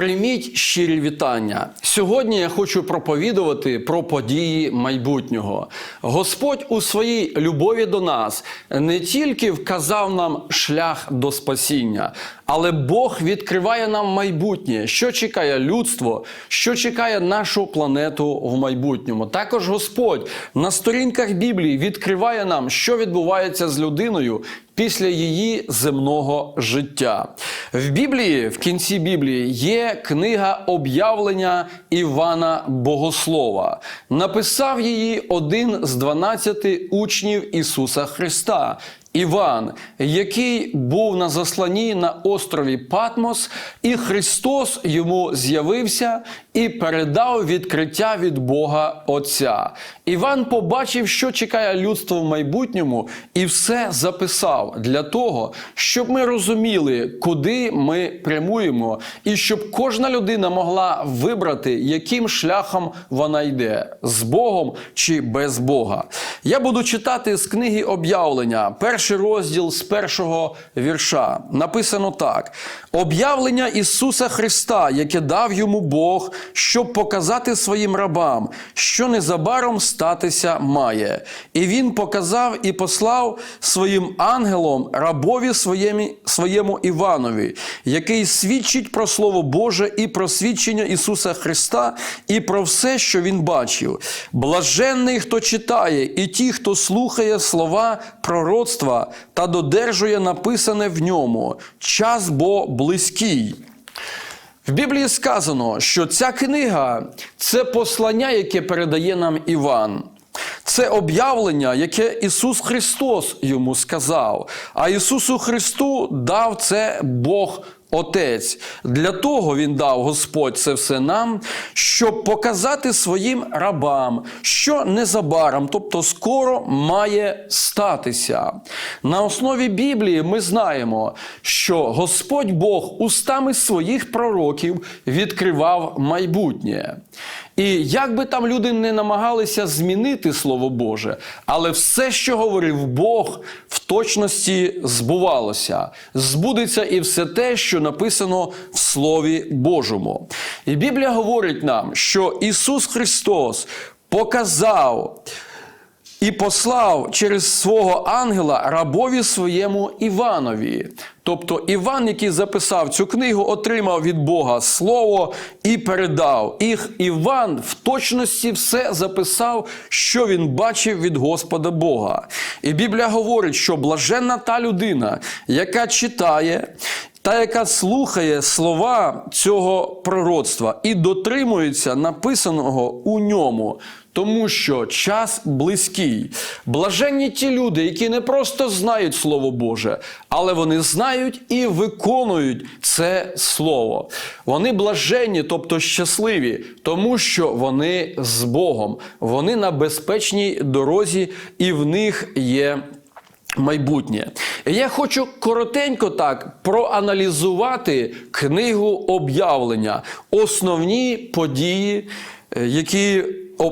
Прийміть щирі вітання. Сьогодні я хочу проповідувати про події майбутнього. Господь у своїй любові до нас не тільки вказав нам шлях до спасіння, але Бог відкриває нам майбутнє, що чекає людство, що чекає нашу планету в майбутньому. Також Господь на сторінках Біблії відкриває нам, що відбувається з людиною після її земного життя. В Біблії, в кінці Біблії, є книга об'явлення Івана Богослова. Написав її один з 12 учнів Ісуса Христа. Іван, який був на засланні на острові Патмос, і Христос йому з'явився і передав відкриття від Бога Отця. Іван побачив, що чекає людство в майбутньому, і все записав для того, щоб ми розуміли, куди ми прямуємо, і щоб кожна людина могла вибрати, яким шляхом вона йде з Богом чи без Бога. Я буду читати з книги об'явлення, перший розділ з першого вірша. Написано так: об'явлення Ісуса Христа, яке дав йому Бог, щоб показати своїм рабам, що незабаром статися має. І він показав і послав своїм ангелом рабові своєму, своєму Іванові, який свідчить про Слово Боже і про свідчення Ісуса Христа, і про все, що він бачив. Блаженний, хто читає, і ті, хто слухає слова пророцтва та додержує написане в ньому. Час бо близький. В Біблії сказано, що ця книга це послання, яке передає нам Іван. Це об'явлення, яке Ісус Христос йому сказав. А Ісусу Христу дав це Бог Отець. Для того Він дав Господь це все нам, щоб показати своїм рабам, що незабаром, тобто скоро має статися. На основі Біблії ми знаємо, що Господь Бог устами своїх пророків відкривав майбутнє. І як би там люди не намагалися змінити Слово Боже, але все, що говорив Бог, в точності збувалося. Збудеться і все те, що написано в Слові Божому. І Біблія говорить нам, що Ісус Христос показав. І послав через свого ангела рабові своєму Іванові. Тобто Іван, який записав цю книгу, отримав від Бога слово і передав. Їх Іван в точності все записав, що він бачив від Господа Бога. І Біблія говорить, що блаженна та людина, яка читає. Та, яка слухає слова цього пророцтва і дотримується написаного у ньому, тому що час близький. Блаженні ті люди, які не просто знають Слово Боже, але вони знають і виконують це Слово. Вони блаженні, тобто щасливі, тому що вони з Богом, вони на безпечній дорозі, і в них є. Майбутнє. Я хочу коротенько так проаналізувати книгу об'явлення, основні події, е, які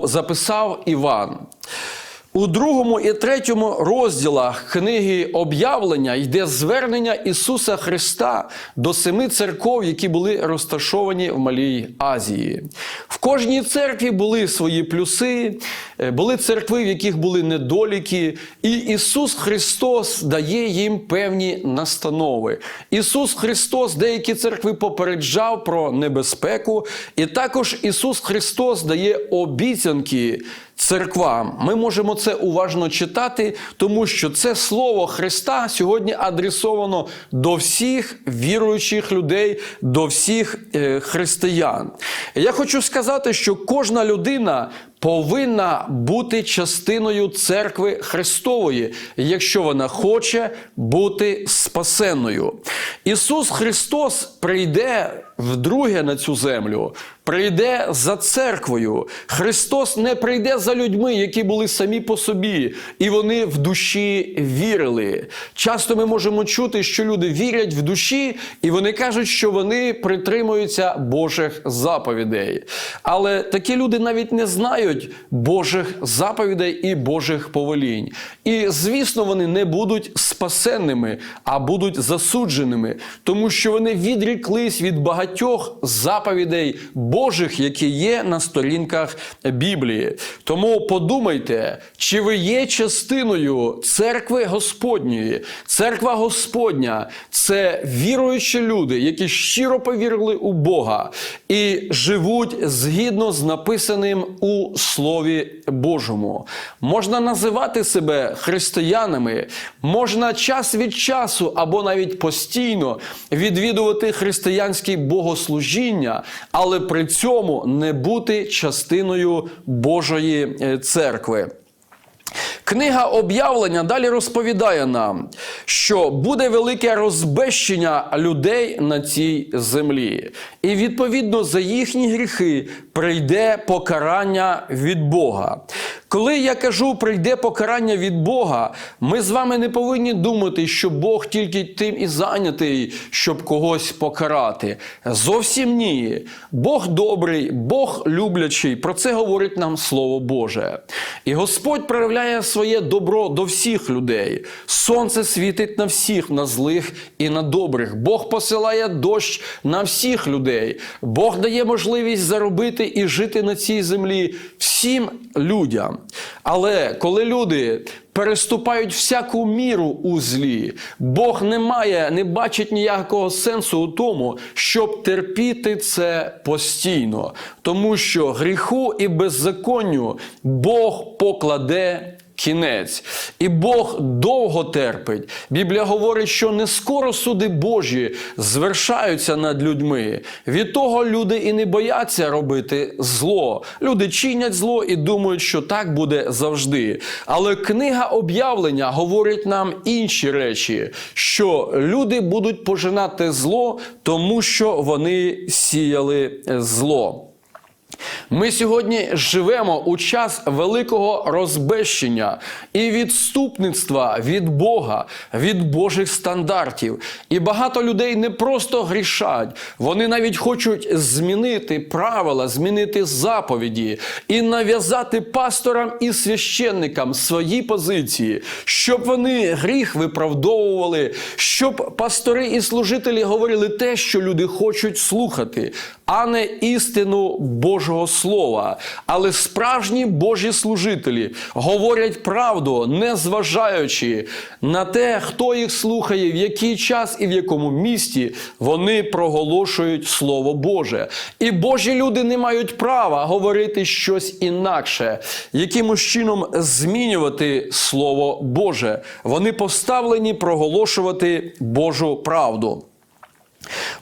записав Іван. У другому і третьому розділах книги об'явлення йде звернення Ісуса Христа до семи церков, які були розташовані в Малій Азії. В кожній церкві були свої плюси, е, були церкви, в яких були недоліки, і Ісус Христос дає їм певні настанови. Ісус Христос деякі церкви попереджав про небезпеку, і також Ісус Христос дає обіцянки церквам. Ми можемо це уважно читати, тому що це слово Христа сьогодні адресовано до всіх віруючих людей, до всіх е, християн. Я хочу сказати, що кожна людина. Повинна бути частиною церкви Христової, якщо вона хоче бути спасенною. Ісус Христос прийде вдруге на цю землю, прийде за церквою. Христос не прийде за людьми, які були самі по собі, і вони в душі вірили. Часто ми можемо чути, що люди вірять в душі, і вони кажуть, що вони притримуються Божих заповідей. Але такі люди навіть не знають Божих заповідей і Божих повелінь. І, звісно, вони не будуть спасенними, а будуть засудженими, тому що вони відріклись від багатьох заповідей Божих, які є на сторінках Біблії. Тому подумайте, чи ви є частиною церкви Господньої. Церква Господня це віруючі люди, які щиро повірили у Бога і живуть згідно з написаним у Слові Божому. Можна називати себе християнами, можна час від часу або навіть постійно відвідувати християнські богослужіння, але при цьому не бути частиною Божої е, церкви. Книга об'явлення далі розповідає нам, що буде велике розбещення людей на цій землі, і відповідно за їхні гріхи прийде покарання від Бога. Коли я кажу прийде покарання від Бога, ми з вами не повинні думати, що Бог тільки тим і зайнятий, щоб когось покарати. Зовсім ні. Бог добрий, Бог люблячий. Про це говорить нам Слово Боже. І Господь проявляє своє добро до всіх людей. Сонце світить на всіх, на злих і на добрих. Бог посилає дощ на всіх людей. Бог дає можливість заробити і жити на цій землі всім людям. Але коли люди переступають всяку міру у злі, Бог не має, не бачить ніякого сенсу у тому, щоб терпіти це постійно, тому що гріху і беззаконню Бог покладе. Кінець. І Бог довго терпить. Біблія говорить, що не скоро суди Божі звершаються над людьми. Від того люди і не бояться робити зло. Люди чинять зло і думають, що так буде завжди. Але книга об'явлення говорить нам інші речі, що люди будуть пожинати зло, тому що вони сіяли зло. Ми сьогодні живемо у час великого розбещення і відступництва від Бога, від Божих стандартів. І багато людей не просто грішать, вони навіть хочуть змінити правила, змінити заповіді і нав'язати пасторам і священникам свої позиції, щоб вони гріх виправдовували, щоб пастори і служителі говорили те, що люди хочуть слухати, а не істину Божого Слова. Але справжні Божі служителі говорять правду, не зважаючи на те, хто їх слухає, в який час і в якому місті вони проголошують Слово Боже. І Божі люди не мають права говорити щось інакше, якимось чином змінювати Слово Боже. Вони поставлені проголошувати Божу правду.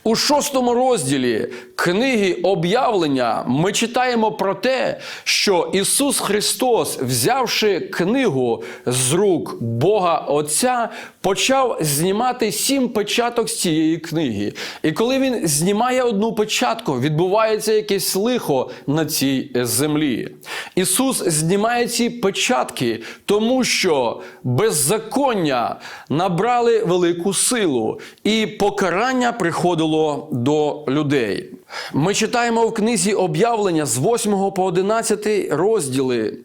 У шостому розділі книги об'явлення ми читаємо про те, що Ісус Христос, взявши книгу з рук Бога Отця, почав знімати сім печаток з цієї книги. І коли він знімає одну печатку, відбувається якесь лихо на цій землі. Ісус знімає ці печатки, тому що беззаконня набрали велику силу, і покарання приходило до людей. Ми читаємо в книзі об'явлення з 8 по 11 розділи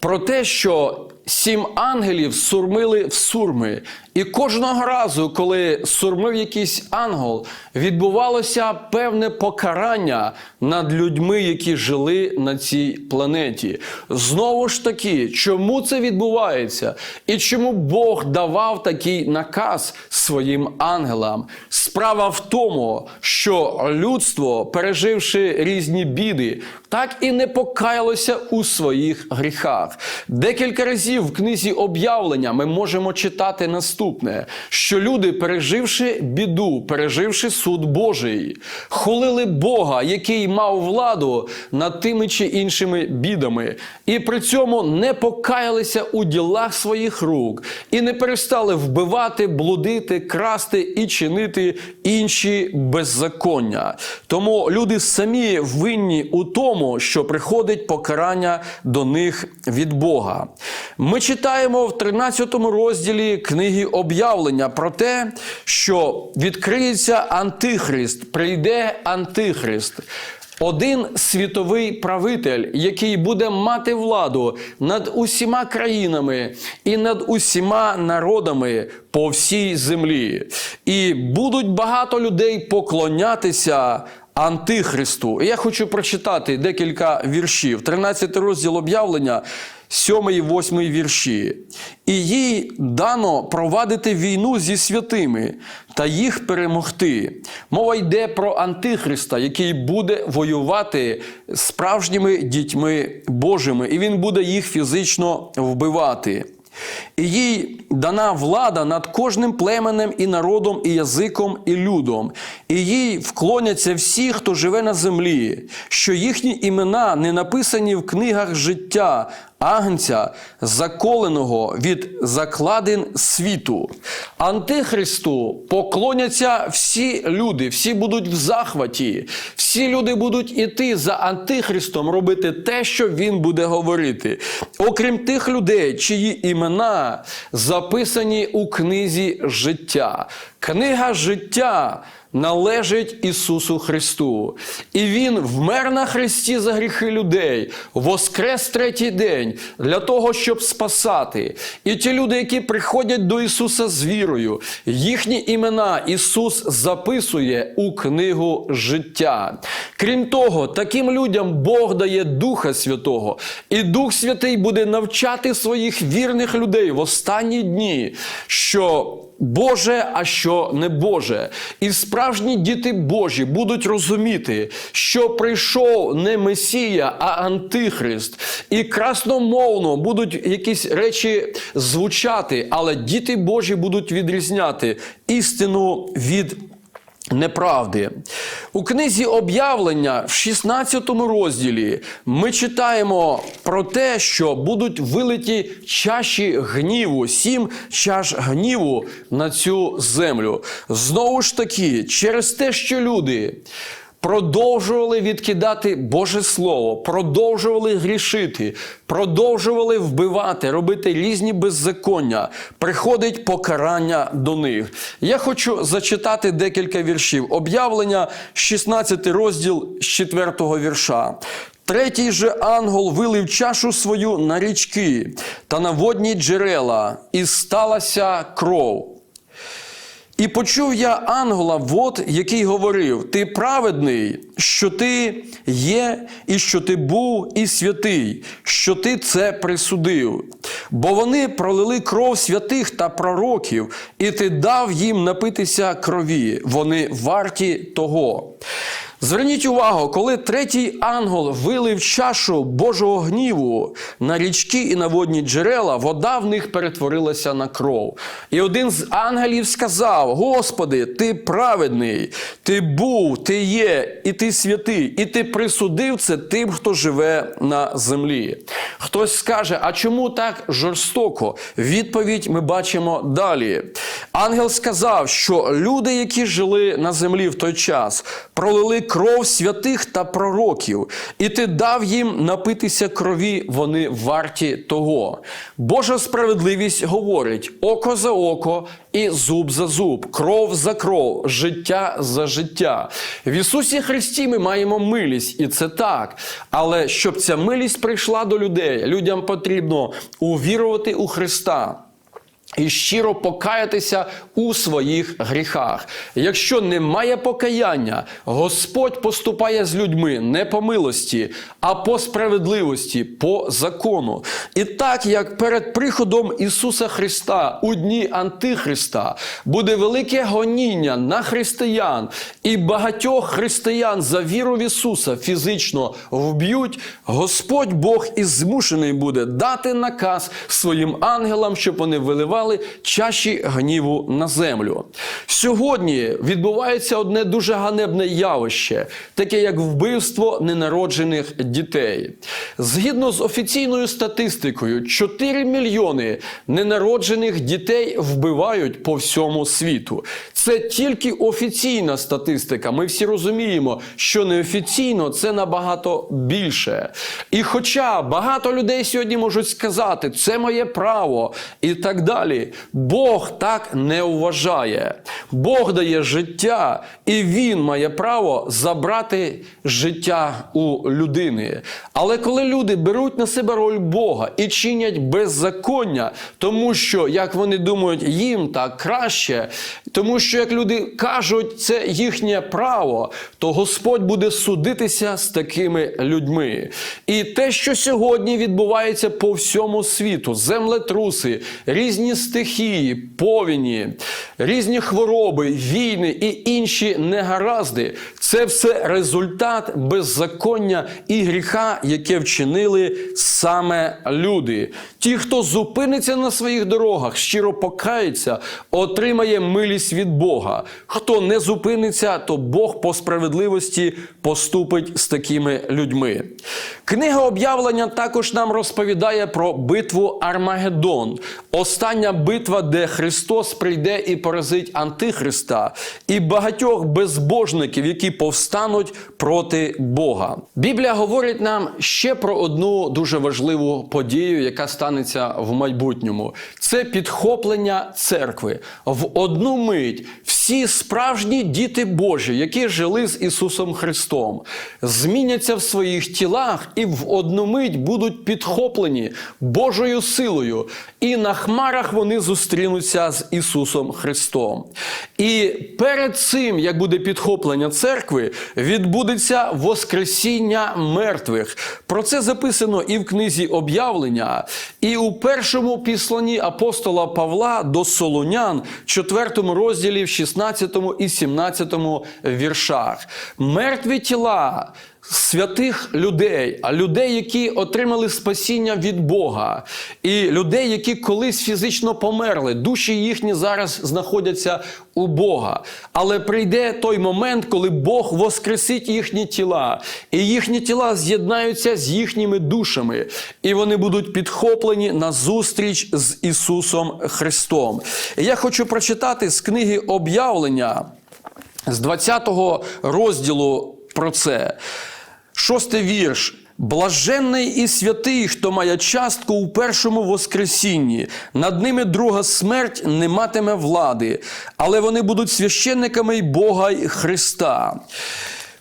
про те, що сім ангелів сурмили в сурми. І кожного разу, коли сурмив якийсь ангел, відбувалося певне покарання над людьми, які жили на цій планеті. Знову ж таки, чому це відбувається? І чому Бог давав такий наказ своїм ангелам? Справа в тому, що людство, переживши різні біди, так і не покаялося у своїх гріхах. Декілька разів в книзі об'явлення ми можемо читати наступне: що люди, переживши біду, переживши суд Божий, хулили Бога, який мав владу над тими чи іншими бідами, і при цьому не покаялися у ділах своїх рук і не перестали вбивати, блудити, красти і чинити інші беззаконня. Тому люди самі винні у тому, що приходить покарання до них від Бога. Ми читаємо в 13 розділі книги об'явлення про те, що відкриється Антихрист, прийде Антихрист. Один світовий правитель, який буде мати владу над усіма країнами і над усіма народами по всій землі. І будуть багато людей поклонятися Антихристу. І я хочу прочитати декілька віршів. 13 розділ об'явлення. 7 і 8 вірші. І їй дано провадити війну зі святими та їх перемогти. Мова йде про Антихриста, який буде воювати справжніми дітьми Божими, і він буде їх фізично вбивати. І їй дана влада над кожним племенем і народом, і язиком, і людом. І їй вклоняться всі, хто живе на землі, що їхні імена не написані в книгах життя, агнця, заколеного від закладин світу. Антихристу поклоняться всі люди, всі будуть в захваті, всі люди будуть іти за Антихристом, робити те, що він буде говорити. Окрім тих людей, чиї імена записані у книзі життя. Книга життя належить Ісусу Христу. І Він вмер на Христі за гріхи людей, воскрес третій день для того, щоб спасати. І ті люди, які приходять до Ісуса з вірою, їхні імена Ісус записує у книгу життя. Крім того, таким людям Бог дає Духа Святого, і Дух Святий буде навчати своїх вірних людей в останні дні, що Боже, а що не Боже. І справжні діти Божі будуть розуміти, що прийшов не Месія, а Антихрист. І красномовно будуть якісь речі звучати, але діти Божі будуть відрізняти істину від Неправди. У книзі об'явлення в 16 розділі ми читаємо про те, що будуть вилиті чаші гніву, сім чаш гніву на цю землю. Знову ж таки, через те, що люди. Продовжували відкидати Боже Слово, продовжували грішити, продовжували вбивати, робити різні беззаконня. Приходить покарання до них. Я хочу зачитати декілька віршів. Об'явлення, 16 розділ з 4 вірша. Третій же ангел вилив чашу свою на річки та на водні джерела, і сталася кров. І почув я ангела вод, який говорив: Ти праведний, що ти є, і що ти був, і святий, що ти це присудив. Бо вони пролили кров святих та пророків, і ти дав їм напитися крові. Вони варті того. Зверніть увагу, коли третій ангел вилив чашу Божого гніву на річки і на водні джерела, вода в них перетворилася на кров. І один з ангелів сказав: Господи, ти праведний, ти був, ти є, і ти святий, і ти присудив це тим, хто живе на землі. Хтось скаже, а чому так жорстоко? Відповідь ми бачимо далі. Ангел сказав, що люди, які жили на землі в той час, пролили святих та пророків, і ти дав їм напитися крові, вони варті того. Божа справедливість говорить: око за око і зуб за зуб, кров за кров, життя за життя. В Ісусі Христі ми маємо милість, і це так. Але щоб ця милість прийшла до людей, людям потрібно увірувати у Христа. І щиро покаятися у своїх гріхах. Якщо немає покаяння, Господь поступає з людьми не по милості, а по справедливості, по закону. І так як перед приходом Ісуса Христа у дні Антихриста буде велике гоніння на християн, і багатьох християн за віру в Ісуса фізично вб'ють, Господь Бог і змушений буде дати наказ своїм ангелам, щоб вони виливали чаші гніву на землю. Сьогодні відбувається одне дуже ганебне явище, таке як вбивство ненароджених дітей. Згідно з офіційною статистикою, 4 мільйони ненароджених дітей вбивають по всьому світу. Це тільки офіційна статистика. Ми всі розуміємо, що неофіційно це набагато більше. І хоча багато людей сьогодні можуть сказати, це моє право і так далі. Далі. Бог так не вважає. Бог дає життя, і Він має право забрати життя у людини. Але коли люди беруть на себе роль Бога і чинять беззаконня, тому що, як вони думають, їм так краще, тому що як люди кажуть, це їхнє право, то Господь буде судитися з такими людьми. І те, що сьогодні відбувається по всьому світу: землетруси, різні стихії, повіні, різні хвороби, війни і інші негаразди, це все результат беззаконня і гріха, яке вчинили саме люди. Ті, хто зупиниться на своїх дорогах, щиро покається, отримає милість від Бога. Хто не зупиниться, то Бог по справедливості поступить з такими людьми. Книга об'явлення також нам розповідає про битву Армагеддон. Остання битва, де Христос прийде і поразить Антихриста і багатьох безбожників, які повстануть проти Бога. Біблія говорить нам ще про одну дуже важливу подію, яка станеться в майбутньому. Це підхоплення церкви. В одну мить всі справжні діти Божі, які жили з Ісусом Христом, зміняться в своїх тілах і в одну мить будуть підхоплені Божою силою, і на хмарах вони зустрінуться з Ісусом Христом. І перед цим, як буде підхоплення церкви, відбудеться Воскресіння мертвих. Про це записано і в книзі об'явлення, і у першому післанні апостола Павла до Солонян, 4 розділі, в 16 і 17 віршах. Мертві тіла святих людей, а людей, які отримали спасіння від Бога, і людей, які колись фізично померли, душі їхні зараз знаходяться у Бога. Але прийде той момент, коли Бог воскресить їхні тіла, і їхні тіла з'єднаються з їхніми душами, і вони будуть підхоплені на зустріч з Ісусом Христом. І я хочу прочитати з книги об'явлення з 20 розділу про це. Шостий вірш. Блаженний і святий, хто має частку у першому воскресінні, над ними друга смерть не матиме влади, але вони будуть священниками Бога і Христа.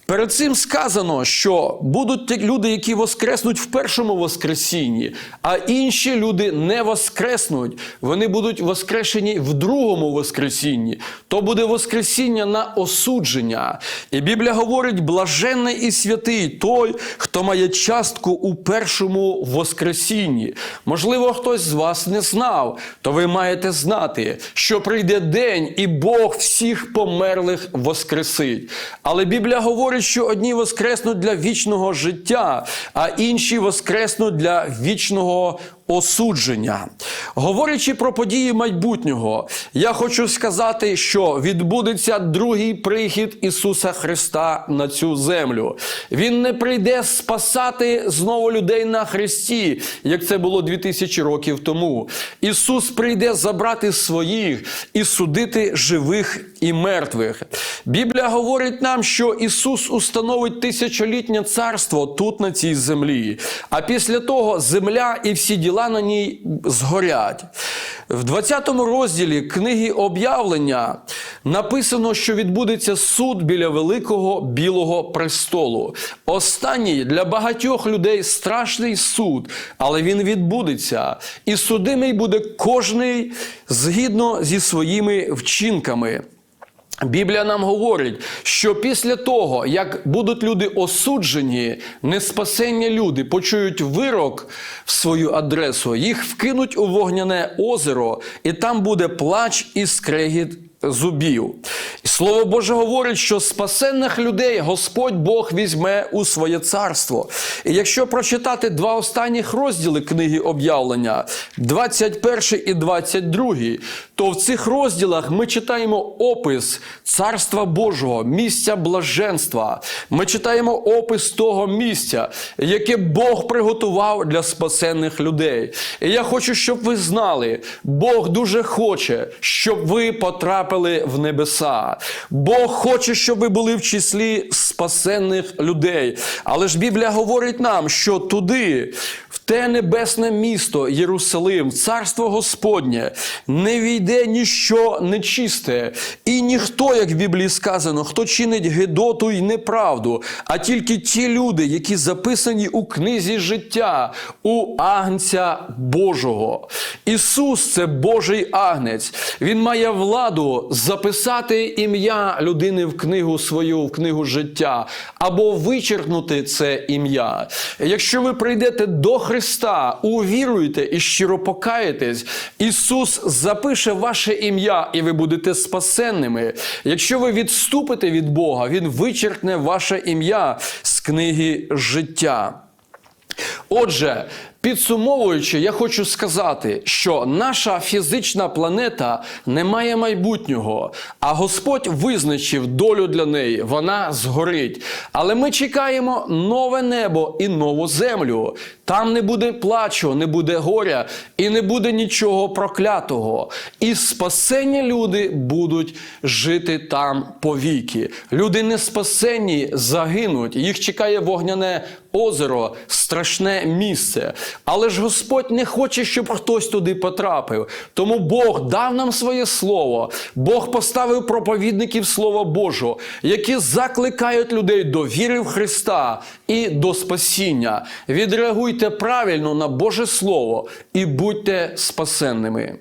Перед цим сказано, що будуть люди, які воскреснуть в першому воскресінні, а інші люди не воскреснуть. Вони будуть воскрешені в другому воскресінні. То буде воскресіння на осудження. І Біблія говорить: блаженний і святий той, хто має частку у першому воскресінні. Можливо, хтось з вас не знав, то ви маєте знати, що прийде день, і Бог всіх померлих воскресить. Але Біблія говорить, що одні воскреснуть для вічного життя, а інші воскреснуть для вічного осудження. Говорячи про події майбутнього, я хочу сказати, що відбудеться другий прихід Ісуса Христа на цю землю. Він не прийде спасати знову людей на Христі, як це було 2000 років тому. Ісус прийде забрати своїх і судити живих і мертвих. Біблія говорить нам, що Ісус установить тисячолітнє царство тут на цій землі. А після того земля і всі діла на ній згорять. В 20 розділі книги об'явлення написано, що відбудеться суд біля великого білого престолу. Останній для багатьох людей страшний суд, але він відбудеться. І судимий буде кожний згідно зі своїми вчинками. Біблія нам говорить, що після того, як будуть люди осуджені, неспасенні люди почують вирок в свою адресу, їх вкинуть у вогняне озеро, і там буде плач і скрегіт зубів. Слово Боже говорить, що спасенних людей Господь Бог візьме у своє царство. І якщо прочитати два останніх розділи книги об'явлення, 21 і 22, то в цих розділах ми читаємо опис Царства Божого, місця блаженства. Ми читаємо опис того місця, яке Бог приготував для спасенних людей. І я хочу, щоб ви знали, Бог дуже хоче, щоб ви потрапили в небеса. Бог хоче, щоб ви були в числі спасенних людей. Але ж Біблія говорить нам, що туди, те небесне місто Єрусалим, царство Господнє, не війде ніщо нечисте, і ніхто, як в Біблії сказано, хто чинить гидоту й неправду, а тільки ті люди, які записані у книзі життя, у Агнця Божого. Ісус це Божий агнець. Він має владу записати ім'я людини в книгу свою, в книгу життя, або вичеркнути це ім'я. Якщо ви прийдете до Христа, увіруєте і щиро покаєтесь, Ісус запише ваше ім'я, і ви будете спасенними. Якщо ви відступите від Бога, Він вичеркне ваше ім'я з книги життя. Отже, підсумовуючи, я хочу сказати, що наша фізична планета не має майбутнього, а Господь визначив долю для неї, вона згорить. Але ми чекаємо нове небо і нову землю. Там не буде плачу, не буде горя і не буде нічого проклятого. І спасені люди будуть жити там повіки. Люди не спасені загинуть. Їх чекає вогняне озеро, страшне місце. Але ж Господь не хоче, щоб хтось туди потрапив. Тому Бог дав нам своє слово. Бог поставив проповідників Слова Божого, які закликають людей до віри в Христа і до спасіння. Відреагуйте правильно на Боже Слово і будьте спасенними.